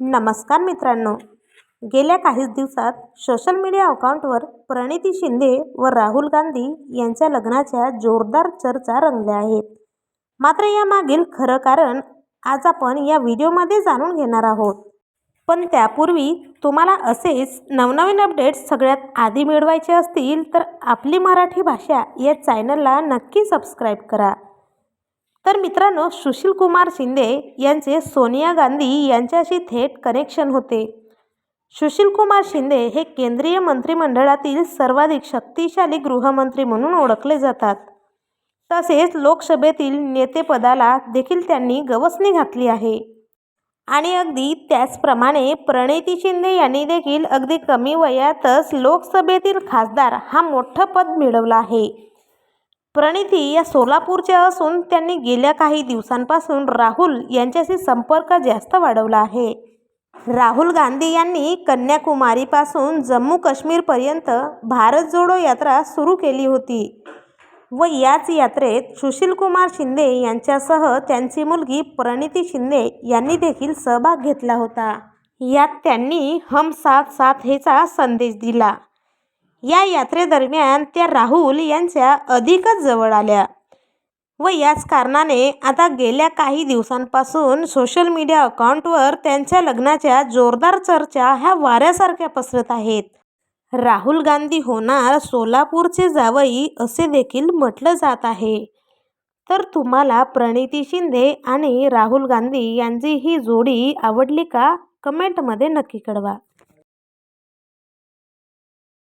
नमस्कार मित्रांनो. गेल्या काहीच दिवसात सोशल मीडिया अकाउंटवर प्रणिती शिंदे व राहुल गांधी यांच्या लग्नाच्या जोरदार चर्चा रंगल्या आहेत. मात्र यामागील खरं कारण आज आपण या व्हिडिओमध्ये जाणून घेणार आहोत. पण त्यापूर्वी तुम्हाला असेच नवनवीन अपडेट्स सगळ्यात आधी मिळवायचे असतील तर आपली मराठी भाषा या चॅनलला नक्की सबस्क्राईब करा. तर मित्रांनो सुशील कुमार शिंदे यांचे सोनिया गांधी यांच्याशी थेट कनेक्शन होते. सुशील कुमार शिंदे हे केंद्रीय मंत्रिमंडळातील सर्वाधिक शक्तिशाली गृहमंत्री म्हणून ओळखले जातात. तसेच लोकसभेतील नेतेपदाला देखील त्यांनी गवसणी घातली आहे. आणि अगदी त्याचप्रमाणे प्रणिती शिंदे यांनी देखील अगदी कमी वयातच लोकसभेतील खासदार हा मोठं पद मिळवलं आहे. प्रणिती या सोलापूरच्या असून त्यांनी गेल्या काही दिवसांपासून राहुल यांच्याशी संपर्क जास्त वाढवला आहे. राहुल गांधी यांनी कन्याकुमारीपासून जम्मू काश्मीरपर्यंत भारत जोडो यात्रा सुरू केली होती व याच यात्रेत सुशीलकुमार शिंदे यांच्यासह त्यांची मुलगी प्रणिती शिंदे यांनी देखील सहभाग घेतला होता. यात त्यांनी हम साथ साथ हेचा संदेश दिला. या यात्रेदरम्यान त्या राहुल यांच्या अधिकच जवळ आल्या. व याच कारणाने आता गेल्या काही दिवसांपासून सोशल मीडिया अकाउंटवर त्यांच्या लग्नाच्या जोरदार चर्चा ह्या वाऱ्यासारख्या पसरत आहेत. राहुल गांधी होणार सोलापूरचे जावई असे देखील म्हटलं जात आहे. तर तुम्हाला प्रणिती शिंदे आणि राहुल गांधी यांची ही जोडी आवडली का? कमेंटमध्ये नक्की कळवा.